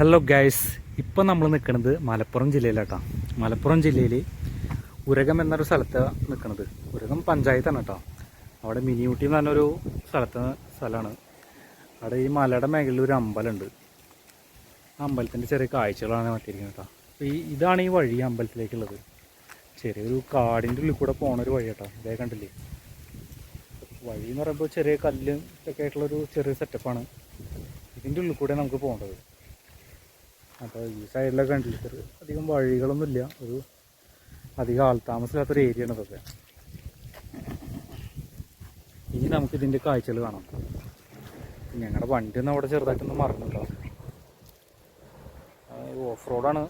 Hello guys ഇപ്പം നമ്മൾ നിൽക്കുന്നത് മലപ്പുറം ജില്ലയിലാട്ടോ. മലപ്പുറം ജില്ലയിൽ ഉരകം എന്നൊരു സ്ഥലത്താണ് നിൽക്കുന്നത് ഉരകം പഞ്ചായത്താണ് കേട്ടോ അവിടെ മിനിയൂട്ടി എന്ന് പറഞ്ഞൊരു സ്ഥലത്ത് സ്ഥലമാണ്. അവിടെ ഈ മലയുടെ മേഖലയിൽ ഒരു അമ്പലമുണ്ട്. ആ അമ്പലത്തിന്റെ ചെറിയ കാഴ്ചകളാണ് മറ്റിരിക്കുന്നത് കേട്ടോ. അപ്പോൾ ഈ ഇതാണ് ഈ വഴി അമ്പലത്തിലേക്കുള്ളത്. ചെറിയൊരു കാടിന്റെ ഉള്ളിൽ കൂടെ പോണ ഒരു വഴി കേട്ടോ ഇതേ കണ്ടില്ലേ? വഴി എന്ന് പറയുമ്പോൾ ചെറിയ കല്ലും ഒക്കെ ആയിട്ടുള്ളൊരു ചെറിയ സെറ്റപ്പാണ് ഇതിന്റെ ഉള്ളിൽ കൂടെ നമുക്ക് പോകേണ്ടത്. അപ്പോൾ ഈ സൈഡിലൊക്കെ കണ്ടിട്ട് അധികം വഴികളൊന്നുമില്ല. ഒരു അധികം ആൾത്താമസമില്ലാത്തൊരു ഏരിയ ആണ് ഇതൊക്കെ. ഇനി നമുക്ക് ഇതിന്റെ കാഴ്ചകൾ കാണാം. ഞങ്ങളുടെ വണ്ടി ഒന്ന് അവിടെ ചെറുതായിട്ടൊന്ന് മറന്നിട്ടോ ഓഫ് റോഡാണ്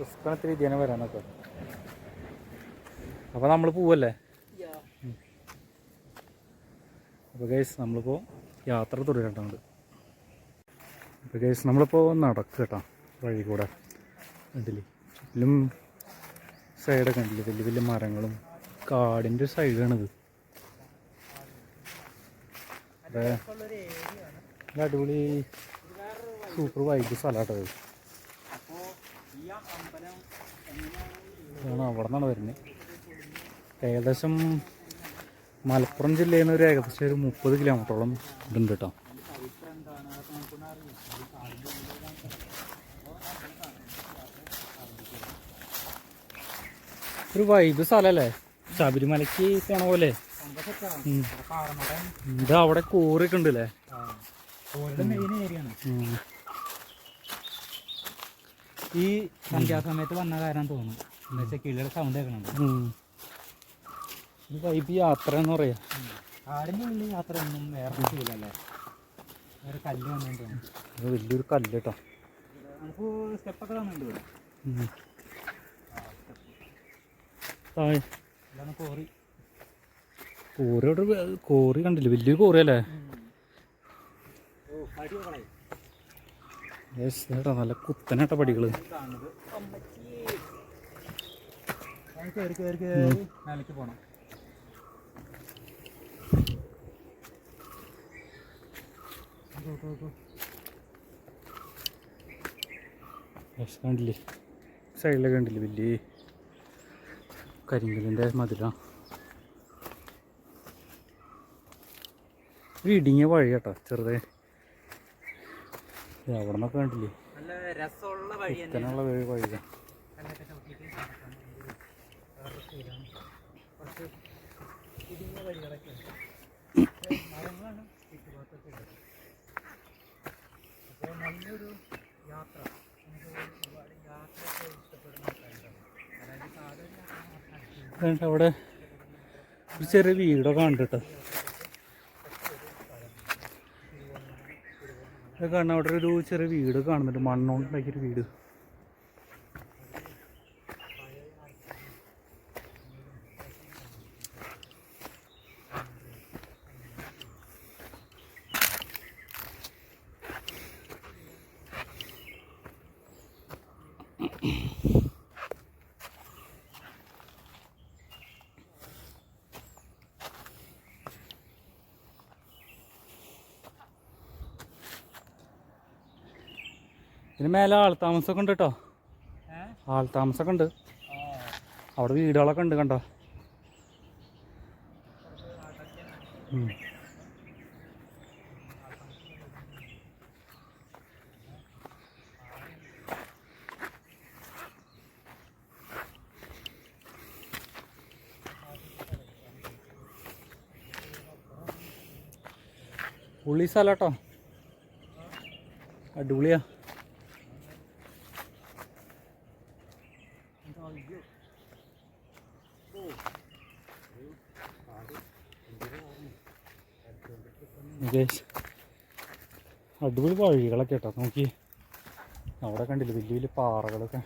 റിസ്ക്കാണ് ഇത്തിരി ഇതിനെ വരാനൊക്കെ. അപ്പോൾ നമ്മൾ പോവല്ലേ? അപ്പോൾ ഗൈസ് നമ്മളിപ്പോൾ യാത്ര തുടരേണ്ടതുണ്ട് അപ്പോൾ ഗൈസ് നമ്മളിപ്പോൾ നടക്കുക കേട്ടോ വഴി കൂടെ. കണ്ടില്ലേ? ചുറ്റിലും സൈഡൊക്കെ കണ്ടില്ലേ? വലിയ വലിയ മരങ്ങളും കാടിന്റെ സൈഡാണിത് അടിപൊളി സൂപ്പർ വൈബ് സ്ഥലമാട്ടോ അവിടെ നിന്നാണ് വരുന്നത് ഏകദേശം മലപ്പുറം ജില്ലയിൽ നിന്ന് ഒരു ഏകദേശം ഒരു മുപ്പത് കിലോമീറ്ററോളം ഇതുണ്ട് കേട്ടോ. ഒരു വൈബ് സ്ഥലല്ലേ? ശബരിമലക്ക് പോണ പോലെ. ഇത് അവിടെ ഏരിയയാണ് ഉം. ഈ സന്ധ്യാസമയത്ത് വന്ന കാരണം തോന്നുന്നു. എന്താ വെച്ചാൽ കിളിയുടെ സൗണ്ട് കേൾക്കണുണ്ട്. ഈ വൈബ് യാത്ര എന്ന് പറയാ ആടിന്റെ ഉള്ളിൽ യാത്ര ഒന്നും വേറെ ചെയ്യില്ലല്ലേ? വേറെ കല്ല് വന്നിട്ടുണ്ട് വലിയൊരു കല്ല് കേട്ടോ നമുക്ക് സ്റ്റെപ്പൊക്കെ തന്നിട്ടുണ്ട്. താഴെ. കോറി അവിടെ കോറി കണ്ടില്ല? വലിയൊരു കോറി അല്ലേ? കേട്ടോ നല്ല കുത്തനാട്ട പടികൾ. യെസ് കണ്ടില്ലേ? സൈഡിലൊക്കെ കണ്ടില്ലേ? വലിയ കരിങ്കലിന്റെ മധുര. ഒരു ഇടുങ്ങിയ വഴി കേട്ടോ ചെറുതേ. അവിടെ നിന്നൊക്കെ കണ്ടില്ലേ? രസമുള്ള വഴി കുത്തനുള്ള വഴി വഴിയാ കല്ലൊക്കെ ചവിട്ടിയിട്ട് നടക്കാൻ വേണ്ടി വേറെ ഫീലാണ് കുറച്ച് ഇടുങ്ങിയ വഴികളൊക്കെ ഉണ്ട് പക്ഷേ മരങ്ങളാണ് ചുറ്റുഭാഗത്തൊക്കെ ഉള്ളത് അപ്പോൾ നല്ലൊരു യാത്ര. ഒരുപാട് യാത്രയൊക്കെ ഇഷ്ടപ്പെടുന്ന അതുകൊണ്ട് അവിടെ ഒരു ചെറിയ വീടൊക്കെ ഉണ്ട് കേട്ടോ ഇത് കാണാൻ അവിടെ ഒരു ചെറിയ വീട് കാണുന്നുണ്ട്. മണ്ണോണ്ടാക്കിയൊരു വീട്. ഇതിന് മേലെ ആൾത്താമസമൊക്കെ ഉണ്ട് കേട്ടോ. ആൾ താമസമൊക്കെ ഉണ്ട്. അവിടെ വീടുകളൊക്കെ ഉണ്ട് കണ്ടോ. പുള്ളി സ്ഥലം കേട്ടോ. അടിപൊളിയാ. ഗൈസ് അടിപൊളി വഴികളൊക്കെ കേട്ടോ. നോക്കി. അവിടെ കണ്ടില്ലേ വലിയ വലിയ പാറകളൊക്കെ.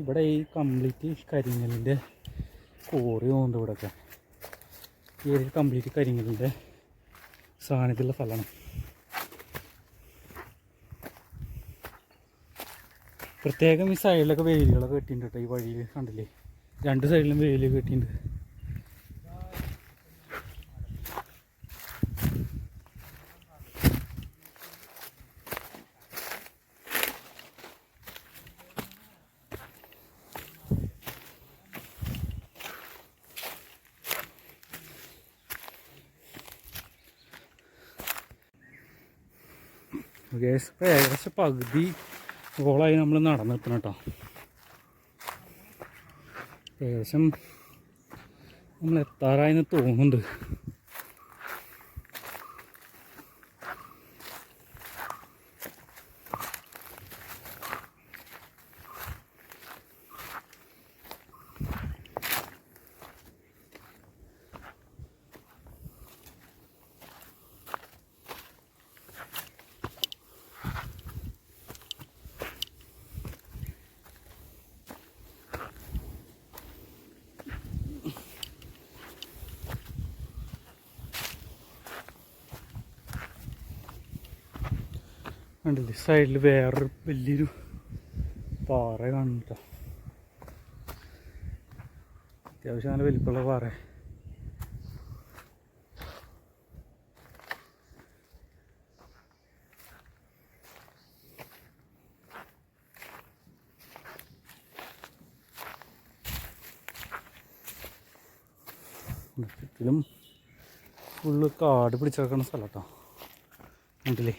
ഇവിടെ ഈ കംപ്ലീറ്റ് കരിങ്ങലിന്റെ കോറി പോകുന്നുണ്ട് ഇവിടെയൊക്കെ ഈ ഒരു കംപ്ലീറ്റ് കരിങ്ങലിന്റെ സാന്നിധ്യമുള്ള സ്ഥലമാണ്. പ്രത്യേകം ഈ സൈഡിലൊക്കെ വെയിലുകളൊക്കെ കെട്ടിയിട്ടുണ്ട് കേട്ടോ. ഈ വഴിയിൽ കണ്ടില്ലേ? രണ്ട് സൈഡിലും വെയിൽ കെട്ടിയിട്ടുണ്ട്. ഗ്യാസ് ഇപ്പോൾ ഏകദേശം പകുതി ഓളായി നമ്മൾ നടന്നെത്തണം കേട്ടോ ഏകദേശം നമ്മൾ എത്താറായെന്ന് തോന്നുന്നുണ്ട്. കണ്ടില്ലേ? സൈഡിൽ വേറൊരു വലിയൊരു പാറ കാണുന്നുട്ടോ. അത്യാവശ്യം നല്ല വലിപ്പമുള്ള പാറ ഫുള്ള് കാട് പിടിച്ചേക്കുന്ന സ്ഥലത്താണ് സ്ഥലം കേട്ടോ കണ്ടില്ലേ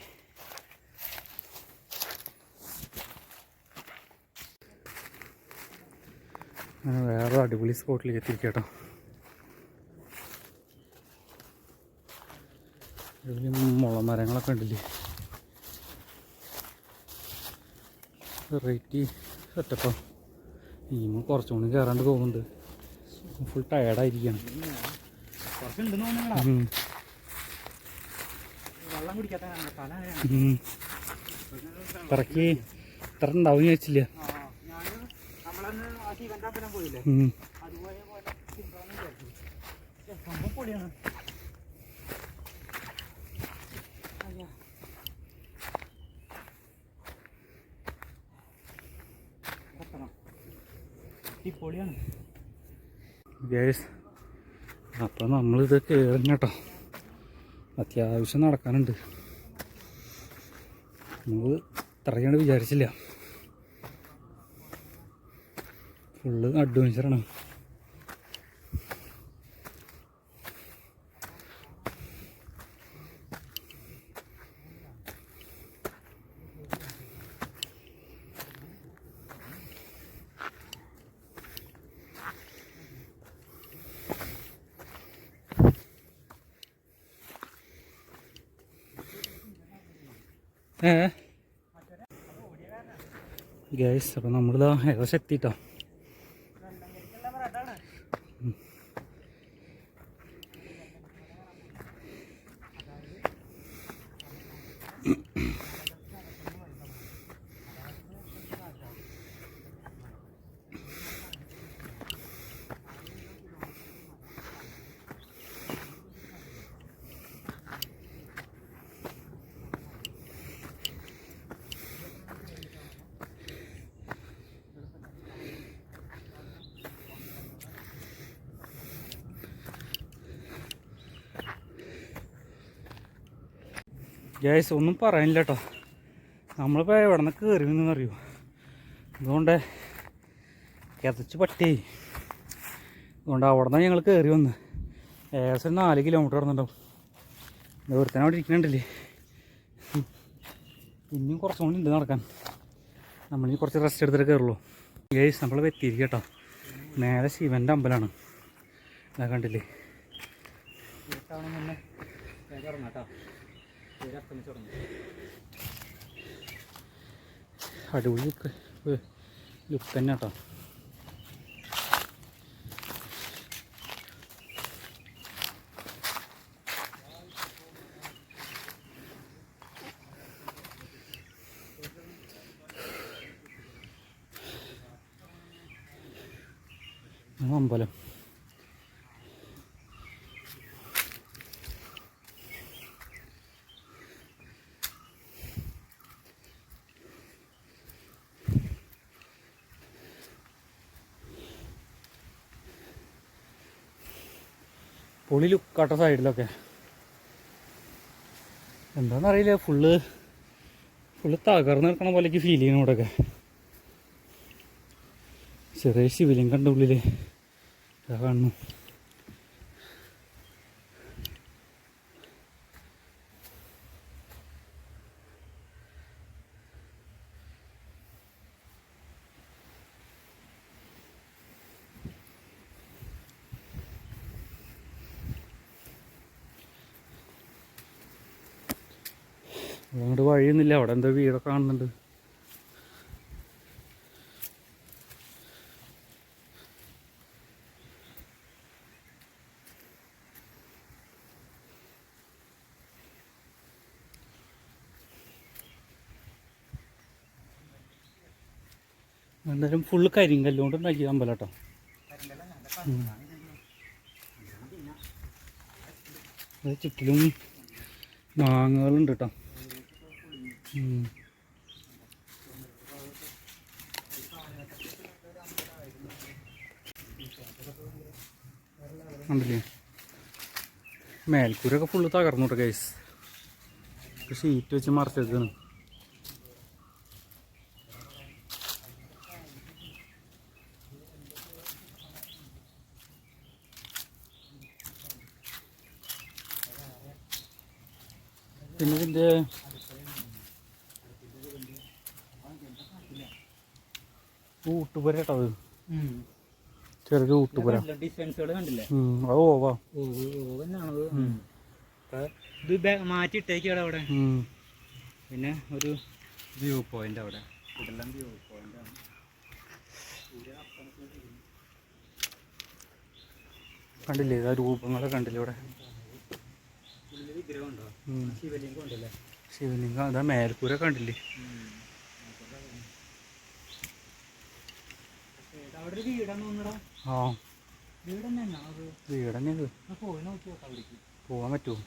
അങ്ങനെ വേറെ അടിപൊളി സ്പോട്ടിലേക്ക് എത്തിയിരിക്കട്ടോ മുള മുളമരങ്ങളൊക്കെ ഉണ്ടല്ലേ? വെറൈറ്റി സെറ്റപ്പാ ഇനിയും കുറച്ചുകൂടി കയറാണ്ട് പോകുന്നുണ്ട്. ഫുൾ ടയർഡായിരിക്കുകയാണ് ഇത്രക്ക് ഇത്ര ഉണ്ടാവും ഞാൻ അപ്പം നമ്മളിത് കയറുന്ന കേട്ടോ അത്യാവശ്യം നടക്കാനുണ്ട്. നമ്മൾ ഇത്രയാണ് വിചാരിച്ചില്ല. ഫുള്ള് അഡ്വഞ്ചറാണ്. ഗേസ് അപ്പം നമ്മളിതാ ഏകദേശം എത്തിട്ടോ. ഗേസ് ഒന്നും പറയാനില്ല കേട്ടോ നമ്മളിപ്പോൾ എവിടെ നിന്ന് കയറി നിന്നറിയോ അതുകൊണ്ട് കിതച്ച് പട്ടി. അതുകൊണ്ട് അവിടെ നിന്ന് ഞങ്ങൾ കയറി വന്ന്. ഏകദേശം നാല് കിലോമീറ്റർ നടന്നുണ്ടാവും ഒരുത്തനെ അവിടെ ഇരിക്കുന്നുണ്ടല്ലേ ഇനിയും കുറച്ചും കൂടി ഉണ്ട് നടക്കാൻ. നമ്മളിനി കുറച്ച് റെസ്റ്റ് എടുത്തിട്ട് കയറുള്ളൂ ഗേസ് നമ്മൾ വെത്തിയിരിക്കും കേട്ടോ നേരെ ശിവന്റെ അമ്പലമാണ് ഇതാ കണ്ടില്ലേ? കേട്ടോ അടിപൊളി ലുക്ക് തന്നെ കേട്ടോ ആ അമ്പലം പൊളി ലുക്കാട്ട സൈഡിലൊക്കെ എന്താണെന്നറിയില്ല ഫുള്ള് ഫുള്ള് തകർന്ന് നിൽക്കണ പോലെയൊക്കെ ഫീൽ ചെയ്യണം ഇവിടെയൊക്കെ ചെറിയ ശിവലിംഗം ഉള്ളിൽ കാണുന്നു. അങ്ങോട്ട് വഴിയൊന്നുമില്ല. അവിടെ എന്തോ വീടൊക്കെ കാണുന്നുണ്ട്. എന്തായാലും ഫുള്ള് കരിങ്കല്ലുകൊണ്ട് ഉണ്ടാക്കിയ അമ്പലം കേട്ടോ. ചുറ്റിലും മാങ്ങകളുണ്ട് കേട്ടോ. ഉം. കണ്ടില്ലേ? മേൽക്കൂരൊക്കെ ഫുള്ള് തകർന്നു കേട്ടോ കേസ് ഷീറ്റ് വെച്ച് മറച്ചേക്കാണ് പിന്നെ ഇതിന്റെ ഊട്ടുപുര കേട്ടോ അത് ചെറിയൊരു ഡിഫൻസുകൾ കണ്ടില്ലേ? ഓവനാണത് ഇത് മാറ്റി മാറ്റിയിട്ടേക്കാണ് അവിടെ. പിന്നെ ഒരു വ്യൂ പോയിന്റ് അവിടെ. ഇതെല്ലാം വ്യൂ പോയിന്റ് ആണ്. കണ്ടില്ലേ? ഇതാ രൂപങ്ങളെ കണ്ടില്ലേ ഇവിടെ? ശിവലിംഗം അതാ മേൽക്കൂര കണ്ടില്ലേ? ആ. വീട് തന്നെയാണോ പോകാൻ പറ്റുമോ?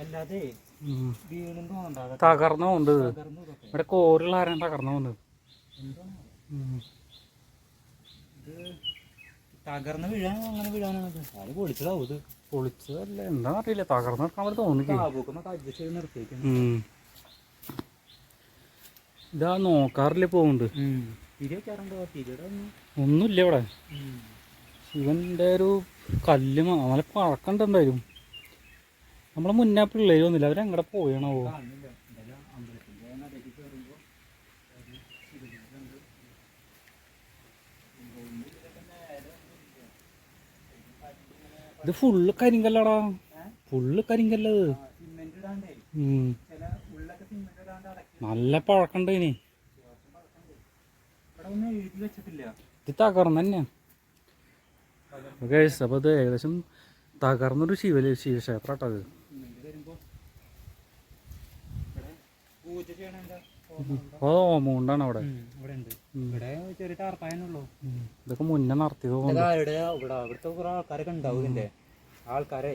അല്ലാതെ തകർന്ന പോകുന്നത് ഇവിടെ കോരുള്ള ആരാണ് തകർന്നു പോകുന്നത് തകർന്ന് വീഴാൻ അങ്ങനെ വീഴാനാണത് അത് പൊളിച്ചതാവും ഇത്. പൊളിച്ചതല്ല എന്താ അറിയില്ല തകർന്ന് നിൽക്കാൻ പോലെ തോന്നിക്കും. ഇതാ നോക്കാറില്ല പോകുന്നുണ്ട് ഒന്നുമില്ല ഇവിടെ. ശിവന്റെ ഒരു കല്ല് മ- നല്ല പഴക്കണ്ട് എന്തായാലും നമ്മളെ മുന്നേ പിള്ളേര് വന്നില്ല. അവരെങ്ങടെ പോയണോ ഇത് ഫുള്ള് കരിങ്കല്ലടാ. ഫുള്ള് കരിങ്കല്ലത്. നല്ല ഇടാണ്ടേ ഇത് തകർന്ന് തന്നെ. ഗൈസ് അപ്പോൾ ഇത് ഏകദേശം തകർന്നൊരു ശിവ ശിവക്ഷേത്രം കേട്ടോ അത് ഓമൗണ്ടാണ് അവിടെ. ഇതൊക്കെ മുന്നേ നടത്തിയത് ആൾക്കാരെ. ഇവിടെ ഇവിടെ അവിടുത്തെ കുറെ ആൾക്കാരൊക്കെ ഉണ്ടാവും ഇതിന്റെ ആൾക്കാരെ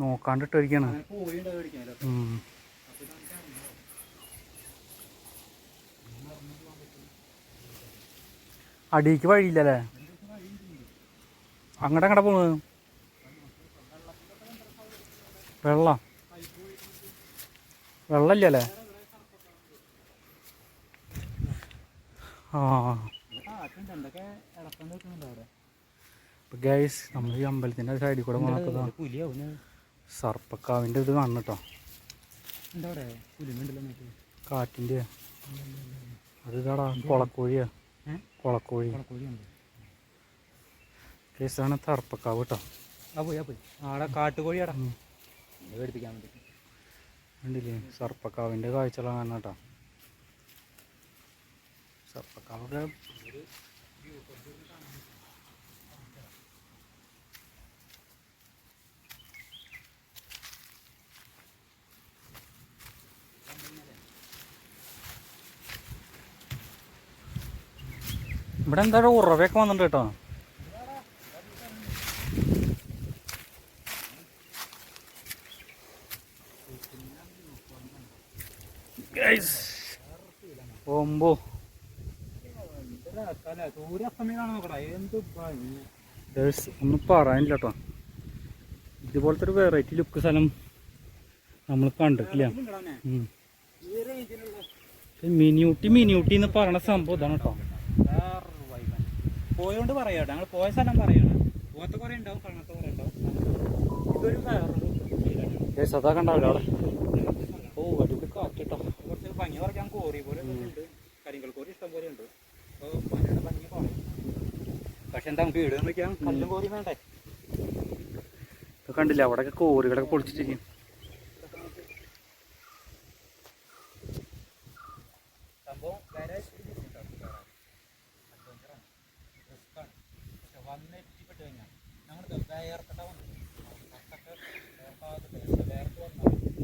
നോക്കാണ്ടിട്ടിരിക്കാണ് അങ്ങനെ പോയി ഉണ്ടാവും മേടിക്കാനല്ലോ ഉം. അടിക്ക് വഴിയില്ലല്ലേ? അങ്ങടെ അങ്ങടെ പോണത്? വെള്ളം. വെള്ളമില്ലല്ലേ? ആ. ഗൈസ് നമ്മൾ ഈ അമ്പലത്തിന്റെ സൈഡിൽ കൂടെ പുലിയാവും സർപ്പക്കാവിന്റെ ഇത് കാണണം കേട്ടോ കാറ്റിന്റെ. അത് ഇതാടാ കൊളക്കോഴിയാ. ഏ? കൊളക്കോഴി. കോഴിയുണ്ട് കേസാണ് തറപ്പക്കാവ് കേട്ടോ ആ പോയി ആ പോയി. ആടെ കാട്ടുകോഴിയാടാ. പേടിപ്പിക്കാൻ വേണ്ടി. കണ്ടില്ലേ? സർപ്പക്കാവിന്റെ കാഴ്ചകളാണ് കേട്ടോ. സർപ്പക്കാവൊക്കെ ഇവിടെ എന്താ ഉറവയൊക്കെ വന്നിട്ടുണ്ട് കേട്ടോ. ഗൈസ് ഒന്നും പറയാനില്ല കേട്ടോ ഇതുപോലത്തെ ഒരു വെറൈറ്റി ലുക്ക് സ്ഥലം നമ്മൾ കണ്ടിട്ടില്ല മിനിയൂട്ടി മിനിയൂട്ടി എന്ന് പറയണ സംഭവം ഇതാണ് കേട്ടോ. പോയോണ്ട് പറയാം ഞങ്ങൾ പോയ സ്ഥലം പറയാണ് പോത്ത കുറെ ഉണ്ടാവും കാണാത്ത കുറെ ഉണ്ടാവും ഇതൊരു വേറൊരു ഫീലാണ്. ഗൈസ് അതാ കണ്ടാവില്ല അവിടെ. ഓ അടിപൊളി കാറ്റിട്ടോ. കുറച്ച് ഭംഗി പറയാൻ കോറി പോലെ ഉണ്ട്. കരിങ്കൽ കോറി ഇഷ്ടം പോലെ ഉണ്ട്. അപ്പോൾ ഭംഗി കുറയും. പക്ഷെ എന്താ നമുക്ക് വീട് വെക്കാൻ കല്ലും കോറി വേണ്ടേ? കണ്ടില്ല? അവിടെയൊക്കെ കോറികളൊക്കെ പൊളിച്ചിട്ടിരിക്കും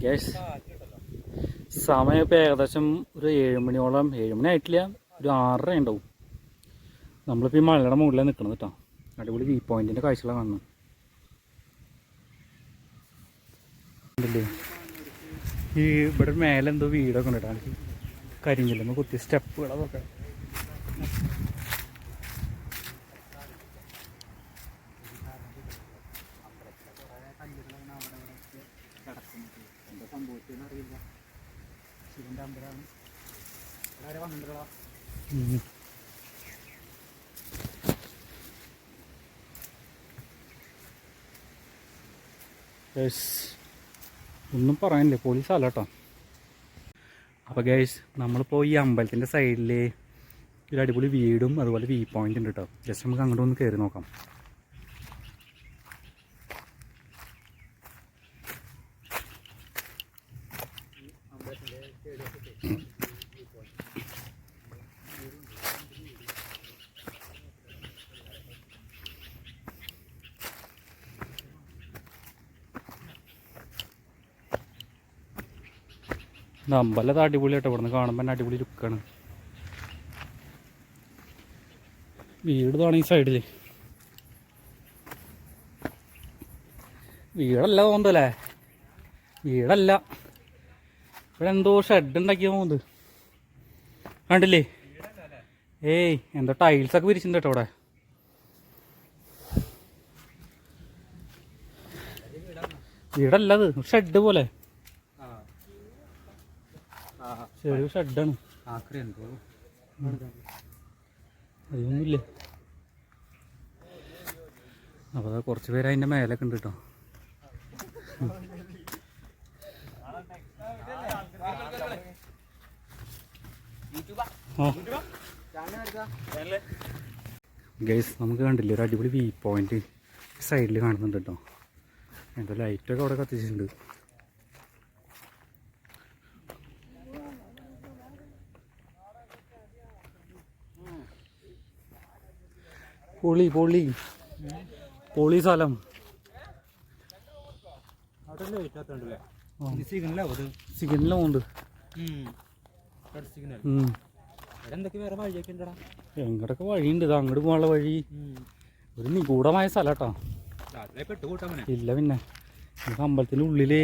ഗ്യാസ് സമയം ഇപ്പോൾ ഏകദേശം ഒരു ഏഴ് മണിയോളം ഏഴ് മണി ആയിട്ടില്ല ഒരു ആറര ഉണ്ടാവും. നമ്മളിപ്പോൾ ഈ മലയുടെ മുകളിലാണ് നിൽക്കുന്നത് കേട്ടോ. അടിപൊളി വ്യൂ പോയിന്റിന്റെ കാഴ്ചകളാണ് കാണുന്നത്. ഈ ഇവിടെ മേലെ എന്തോ വീടൊക്കെ ഉണ്ട് കേട്ടോ. കരിഞ്ഞില്ല? കുത്തിയ സ്റ്റെപ്പുകൾ അതൊക്കെ എന്താ സംഭവിച്ചതെന്ന് അറിയില്ല ശിവന്റെ അമ്പലമാണ് ഇവിടെ ആരെ വന്നിട്ടുള്ള Guys, ഒന്നും പറയാനില്ല പോലീസ് അല്ല കേട്ടോ അപ്പോൾ ഗൈസ് നമ്മളിപ്പോൾ ഈ അമ്പലത്തിന്റെ സൈഡിൽ ഒരു അടിപൊളി വീടും അതുപോലെ വ്യൂ പോയിന്റ് ഉണ്ട് കേട്ടോ ജസ്റ്റ് നമുക്ക് അങ്ങോട്ട് ഒന്ന് കയറി നോക്കാം. ഇത് അമ്പലം അടിപൊളി കേട്ടോ ഇവിടുന്ന് കാണുമ്പോൾ തന്നെ അടിപൊളി ലുക്കാണ്. വീട് ഈ സൈഡിൽ വീടല്ല തോന്നുന്നല്ലേ വീടല്ല. ഇവിടെ എന്തോ ഷെഡ് ഉണ്ടാക്കിയ പോകുന്നത് കണ്ടില്ലേ? ഏയ് എന്തോ ടൈൽസൊക്കെ വിരിച്ചിട്ടുണ്ട് കേട്ടോ ഇവിടെ. വീടല്ലത് ഷെഡ് പോലെ. ചെറിയ ഷെഡാണ്. അതൊന്നുമില്ല അപ്പോൾ അതാ കുറച്ച് പേര് അതിന്റെ മേലൊക്കെ ഉണ്ട് കേട്ടോ. ഗൈസ് നമുക്ക് കണ്ടില്ല ഒരു അടിപൊളി വ്യൂ പോയിന്റ് സൈഡിൽ കാണുന്നുണ്ട് കേട്ടോ. എന്തോ ലൈറ്റൊക്കെ അവിടെ കത്തിച്ചിട്ടുണ്ട്. പൊളി പൊളി. പൊളി സ്ഥലം. എങ്ങടൊക്കെ വഴിയുണ്ട്. ഇത് അങ്ങോട്ട് പോകാനുള്ള വഴി. ഒരു നിഗൂഢമായ സ്ഥലം കേട്ടോ രാത്രി പെട്ട് ഇല്ല പിന്നെ. അമ്പലത്തിന്റെ ഉള്ളിലേ.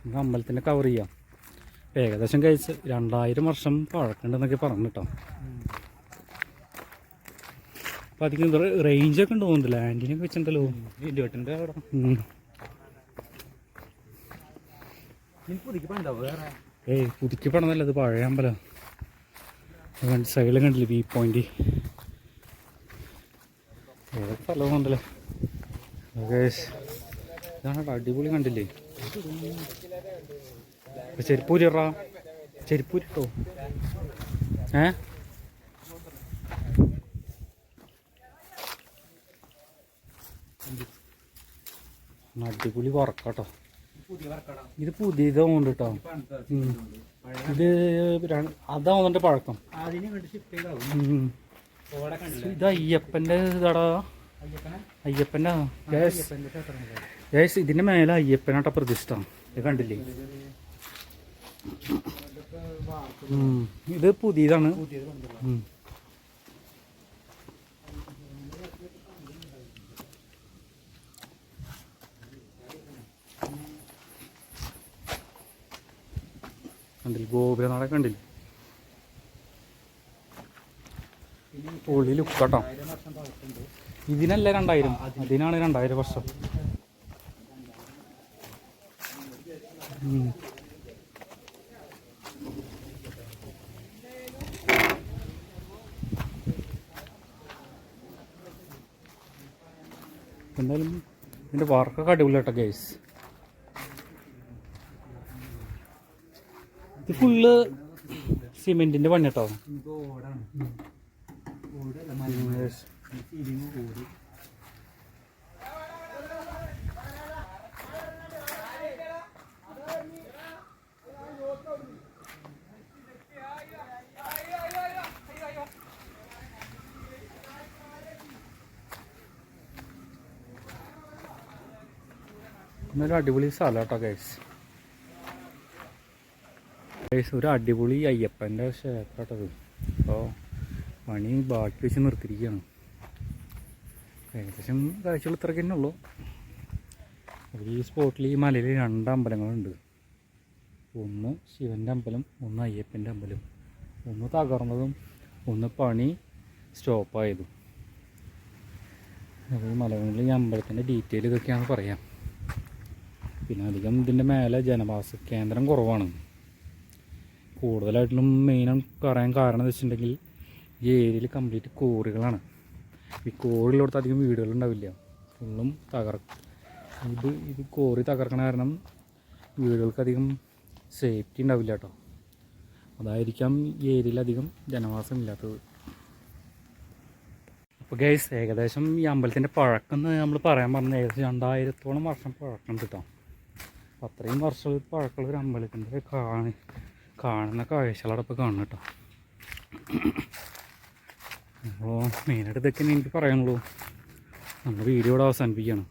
നമുക്ക് അമ്പലത്തിന്റെ കവർ ചെയ്യാം. ഏകദേശം കഴിച്ച് രണ്ടായിരം വർഷം പഴക്കണ്ടെന്നൊക്കെ പറഞ്ഞു കേട്ടോ അപ്പം അധികം റേഞ്ചൊക്കെ ഉണ്ട് തോന്നുന്നു ലാൻഡിനൊക്കെ വെച്ചിട്ടുണ്ടല്ലോ. വേറെ? ഏയ് പുതുക്കി പണിതല്ല അത് പഴയ അമ്പലം. സൈഡിലും കണ്ടില്ലേ വ്യൂ പോയിന്റ് ഏതൊക്കെ സ്ഥലവും ഉണ്ടല്ലേ. ഇതാണ് അടിപൊളി കണ്ടില്ലേ. ചെരുപ്പൂരിറാ ചെരുപ്പൂരിട്ടോ ഏ? അടിപൊളി വർക്കടാ ഇത് പുതിയതുകൊണ്ട് കേട്ടോ ഇത് അതാണ് അതാവുന്നുണ്ട് പഴക്കം. ഇത് അയ്യപ്പന്റെ ഇതാടാ. അയ്യപ്പന്റെ അയ്യപ്പന്റെ അയ്യപ്പന്റെ ഇതിന്റെ മേലെ അയ്യപ്പനാട്ട പ്രതിഷ്ഠ. ഇത് കണ്ടില്ലേ? ഇത് പുതിയതാണ്. കണ്ടില്ലേ? ഗോപുരനാടൊക്കെ കണ്ടില്ലേ? പൊളി ലുക്കാട്ടോ ഇതിനല്ല രണ്ടായിരം. അതിനാണ് രണ്ടായിരം വർഷം. എന്തായാലും ഇതിന്റെ വർക്കൊക്കെ അടിപൊളി കേട്ടോ ഗൈസ് ഇത് ഫുള്ള് സിമെന്റിന്റെ പണി കേട്ടോ എന്നാലും അടിപൊളി സ്ഥലം കേട്ടോ ഗൈസ് ഒരു അടിപൊളി അയ്യപ്പന്റെ ക്ഷേത്രട്ടത് അപ്പോൾ പണി ബാക്കി വെച്ച് നിർത്തിയിരിക്കുകയാണ്. ഏകദേശം കാഴ്ചകൾ ഇത്രയ്ക്ക് തന്നെ ഉള്ളൂ. ഈ സ്പോട്ടിൽ ഈ മലയിൽ രണ്ട് അമ്പലങ്ങളുണ്ട്. ഒന്ന് ശിവന്റെ അമ്പലം ഒന്ന് അയ്യപ്പന്റെ അമ്പലം. ഒന്ന് തകർന്നതും ഒന്ന് പണി സ്റ്റോപ്പായതും. അപ്പോൾ ഈ മലകളിൽ ഈ അമ്പലത്തിന്റെ ഡീറ്റെയിൽ ഇതൊക്കെയാണ് പറയാം. പിന്നെ അധികം ഇതിന്റെ മേലെ ജനവാസ കേന്ദ്രം കുറവാണ്. കൂടുതലായിട്ടും മെയിൻ പറയാൻ കാരണം എന്ന് വെച്ചിട്ടുണ്ടെങ്കിൽ ഈ ഏരിയയിൽ കംപ്ലീറ്റ് കോറികളാണ് ഈ കോറിലുള്ളടത്ത് അധികം വീടുകളുണ്ടാവില്ല ഫുള്ളും തകർ ഇത് ഇത് കോറി തകർക്കണ കാരണം വീടുകൾക്ക് അധികം സേഫ്റ്റി ഉണ്ടാവില്ല കേട്ടോ. അതായിരിക്കാം ഈ ഏരിയയിൽ അധികം ജനവാസം ഇല്ലാത്തത്. അപ്പോൾ ഗൈസ് ഏകദേശം ഈ അമ്പലത്തിന്റെ പഴക്കം എന്ന് നമ്മൾ പറയാൻ പറഞ്ഞത് ഏകദേശം രണ്ടായിരത്തോളം വർഷം പഴക്കം കിട്ടാം. അപ്പോൾ അത്രയും വർഷം പഴക്കമുള്ള ഒരു അമ്പലത്തിന്റെ കാണി കാണുന്ന കാഴ്ചകളവിടെ ഇപ്പോൾ കാണും കേട്ടോ അപ്പോൾ മെയിനായിട്ട് ഇതൊക്കെ എനിക്ക് പറയാനുള്ളൂ. നമ്മൾ വീഡിയോ ഇവിടെ അവസാനിപ്പിക്കുകയാണ്.